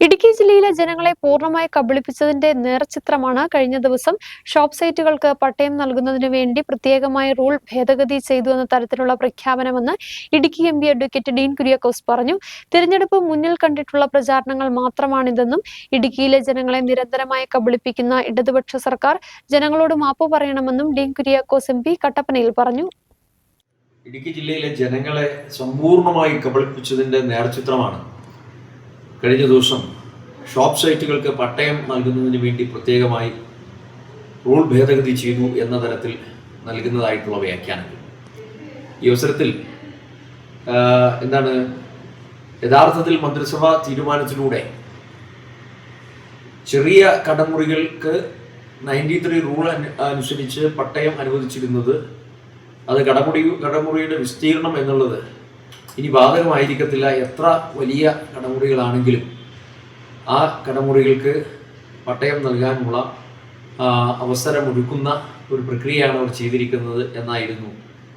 ഇടുക്കി ജില്ലയിലെ ജനങ്ങളെ പൂർണമായി കബളിപ്പിച്ചതിന്റെ നേർചിത്രമാണ് കഴിഞ്ഞ ദിവസം ഷോപ്പ് സൈറ്റുകൾക്ക് പട്ടയം നൽകുന്നതിന് വേണ്ടി പ്രത്യേകമായ റൂൾ ഭേദഗതി ചെയ്തു എന്ന തരത്തിലുള്ള പ്രഖ്യാപനമെന്ന് ഇടുക്കി എം അഡ്വക്കേറ്റ് ഡീൻ കുര്യാക്കോസ് പറഞ്ഞു. തിരഞ്ഞെടുപ്പ് മുന്നിൽ കണ്ടിട്ടുള്ള പ്രചാരണങ്ങൾ മാത്രമാണിതെന്നും ഇടുക്കിയിലെ ജനങ്ങളെ നിരന്തരമായി കബളിപ്പിക്കുന്ന ഇടതുപക്ഷ സർക്കാർ ജനങ്ങളോട് മാപ്പ് പറയണമെന്നും ഡീൻ കുര്യാക്കോസ് എം കട്ടപ്പനയിൽ പറഞ്ഞു. ഇടുക്കി ജില്ലയിലെ ജനങ്ങളെ സമ്പൂർണമായി കബളിപ്പിച്ചതിന്റെ നേർചിത്രമാണ് കഴിഞ്ഞ ദിവസം ഷോപ്പ് സൈറ്റുകൾക്ക് പട്ടയം നൽകുന്നതിന് വേണ്ടി പ്രത്യേകമായി റൂൾ ഭേദഗതി ചെയ്തു എന്ന തരത്തിൽ നൽകുന്നതായിട്ടുള്ള വ്യാഖ്യാനങ്ങൾ. ഈ അവസരത്തിൽ എന്താണ് യഥാർത്ഥത്തിൽ മന്ത്രിസഭാ തീരുമാനത്തിലൂടെ ചെറിയ കടമുറികൾക്ക് നയന്റി ത്രീ റൂൾ അനുസരിച്ച് പട്ടയം അനുവദിച്ചിരുന്നത് അത് കടമുടി കടമുറിയുടെ വിസ്തീർണം എന്നുള്ളത് ഇനി ബാധകമായിരിക്കത്തില്ല. എത്ര വലിയ കടമുറികളാണെങ്കിലും ആ കടമുറികൾക്ക് പട്ടയം നൽകാനുള്ള അവസരമൊരുക്കുന്ന ഒരു പ്രക്രിയയാണ് അവർ ചെയ്തിരിക്കുന്നത് എന്നായിരുന്നു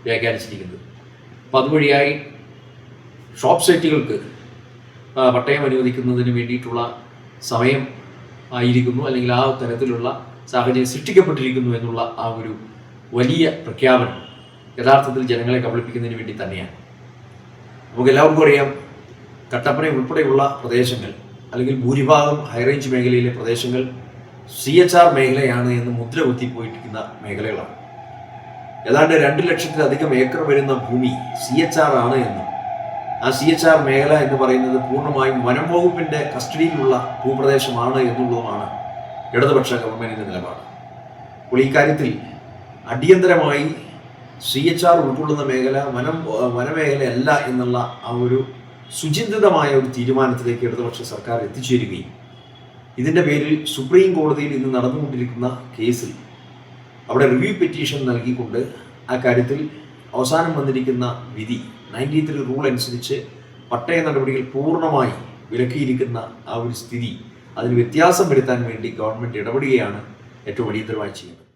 വ്യാഖ്യാനിച്ചിരിക്കുന്നത്. അപ്പം അതുവഴിയായി ഷോപ്പ് സൈറ്റുകൾക്ക് പട്ടയം അനുവദിക്കുന്നതിന് വേണ്ടിയിട്ടുള്ള സമയം ആയിരിക്കുന്നു. അല്ലെങ്കിൽ ആ തരത്തിലുള്ള സാഹചര്യം സൃഷ്ടിക്കപ്പെട്ടിരിക്കുന്നു എന്നുള്ള ആ ഒരു വലിയ പ്രഖ്യാപനം യഥാർത്ഥത്തിൽ ജനങ്ങളെ കബളിപ്പിക്കുന്നതിന് വേണ്ടി തന്നെയാണ്. നമുക്ക് എല്ലാവർക്കും അറിയാം കട്ടപ്പന ഉൾപ്പെടെയുള്ള പ്രദേശങ്ങൾ അല്ലെങ്കിൽ ഭൂരിഭാഗം ഹൈറേഞ്ച് മേഖലയിലെ പ്രദേശങ്ങൾ സി എച്ച് ആർ മേഖലയാണ് എന്ന് മുദ്ര കുത്തിപ്പോയിരിക്കുന്ന മേഖലകളാണ്. ഏതാണ്ട് രണ്ട് ലക്ഷത്തിലധികം ഏക്കർ വരുന്ന ഭൂമി സി എച്ച് ആർ ആണ് എന്നും ആ സി എച്ച് ആർ മേഖല എന്ന് പറയുന്നത് പൂർണമായും വനം വകുപ്പിന്റെ കസ്റ്റഡിയിലുള്ള ഭൂപ്രദേശമാണ് എന്നുള്ളതുമാണ് ഇടതുപക്ഷ ഗവൺമെന്റിന്റെ നിലപാട്. അപ്പോൾ ഈ കാര്യത്തിൽ അടിയന്തരമായി സി എച്ച് ആർ ഉൾക്കൊള്ളുന്ന മേഖല വനം വനമേഖലയല്ല എന്നുള്ള ആ ഒരു സുചിന്തിതമായ ഒരു തീരുമാനത്തിലേക്ക് ഇടതുപക്ഷ സർക്കാർ എത്തിച്ചേരുകയും ഇതിന്റെ പേരിൽ സുപ്രീം കോടതിയിൽ ഇന്ന് നടന്നുകൊണ്ടിരിക്കുന്ന കേസിൽ അവിടെ റിവ്യൂ പെറ്റീഷൻ നൽകിക്കൊണ്ട് ആ കാര്യത്തിൽ അവസാനം വന്നിരിക്കുന്ന വിധി നയന്റി ത്രീ റൂൾ അനുസരിച്ച് പട്ടയ നടപടികൾ പൂർണമായി വിലക്കിയിരിക്കുന്ന ആ ഒരു സ്ഥിതി അതിന് വ്യത്യാസം വരുത്താൻ വേണ്ടി ഗവൺമെന്റ് ഇടപെടുകയാണ് ഏറ്റവും അടിയന്തരമായി ചെയ്യുന്നത്.